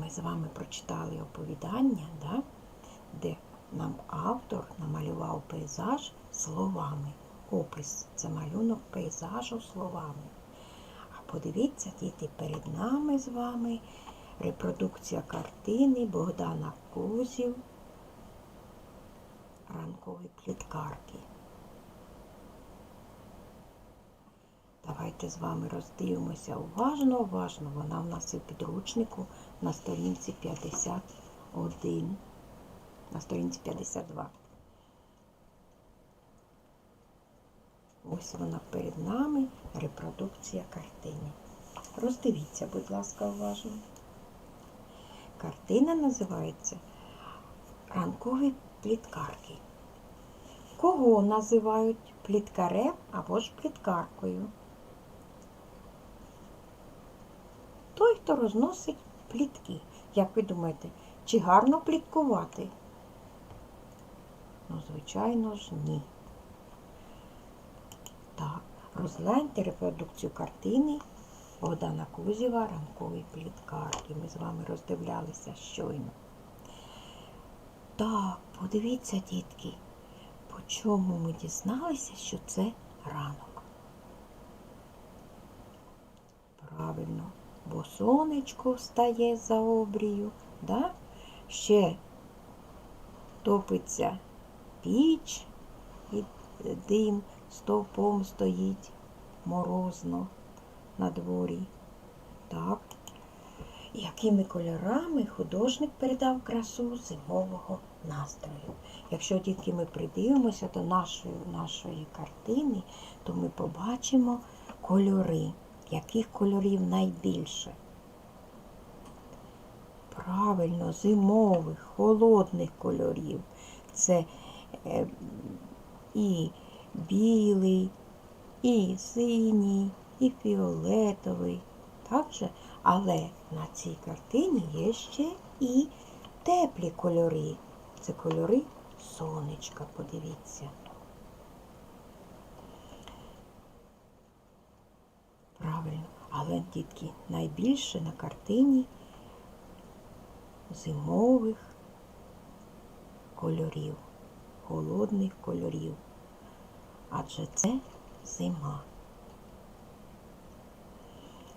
ми з вами прочитали оповідання, да, де нам автор намалював пейзаж словами. Опис це малюнок пейзажу словами. А подивіться, діти, перед нами з вами репродукція картини Богдана Кузів ранкові пліткарки. Давайте з вами роздивимося уважно, уважно. Вона в нас в підручнику на сторінці 51, на сторінці 52. Ось вона перед нами, репродукція картини. Роздивіться, будь ласка, уважно. Картина називається Ранкові пліткарки. Кого називають пліткарем або ж пліткаркою? Той, хто розносить плітки. Як ви думаєте, чи гарно пліткувати? Ну, звичайно ж, ні. Так, розгляньте репродукцію картини Богдана Кузєва ранкові пліткарки. Ми з вами роздивлялися щойно. Так, подивіться, дітки, по чому ми дізналися, що це ранок. Правильно, бо сонечко встає за обрію, да? ще топиться піч і дим стовпом стоїть морозно на дворі. Так. Якими кольорами художник передав красу зимового настрою. Якщо дітки ми придивимося до нашої, нашої картини, то ми побачимо кольори. Яких кольорів найбільше? Правильно, зимових, холодних кольорів. Це е, і білий, і синій, і фіолетовий. Так же? Але на цій картині є ще і теплі кольори. Це кольори сонечка, подивіться. Правильно, але дітки, найбільше на картині зимових кольорів, холодних кольорів. Адже це зима.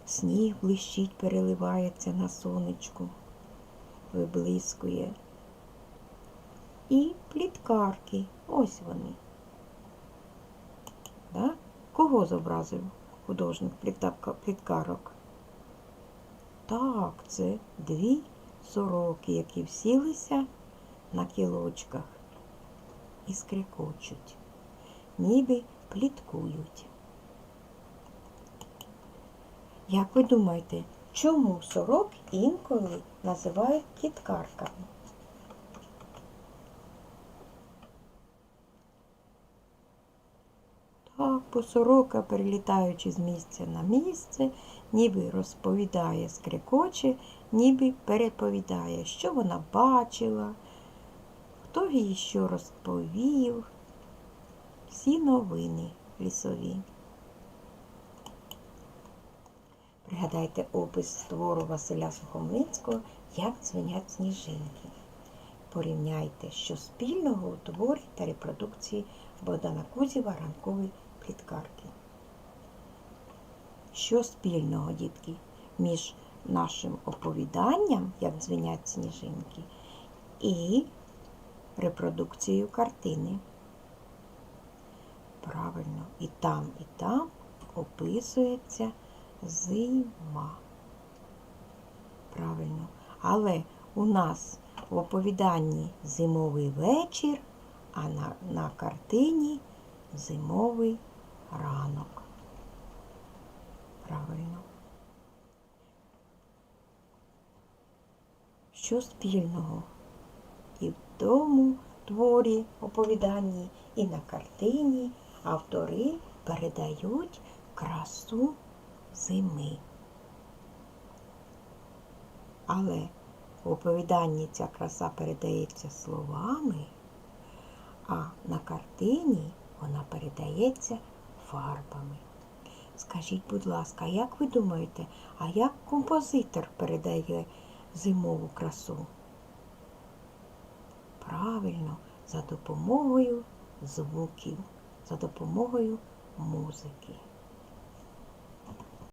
Сніг блищить, переливається на сонечку, виблискує. І пліткарки. Ось вони. Да? Кого зобразив художник плітка- пліткарок? Так, це дві сороки, які всілися на кілочках і скрикочуть, ніби пліткують. Як ви думаєте, чому сорок інколи називають пліткарками? Так, сорока, перелітаючи з місця на місце, ніби розповідає, скрикоче, ніби переповідає, що вона бачила, хто їй що розповів. Всі новини лісові. Пригадайте опис твору Василя Сухомлинського Як дзвенять сніжинки. Порівняйте, що спільного у творі та репродукції Богдана Кузєва ранкові пліткарки. Що спільного, дітки, між нашим оповіданням, як дзвенять сніжинки, і репродукцією картини? Правильно, і там, і там описується зима. Правильно. Але у нас в оповіданні зимовий вечір, а на, на картині зимовий ранок. Правильно. Що спільного і в тому творі оповіданні, і на картині автори передають красу зими. Але в оповіданні ця краса передається словами, а на картині вона передається фарбами. Скажіть, будь ласка, як ви думаєте, а як композитор передає зимову красу? Правильно, за допомогою звуків, за допомогою музики.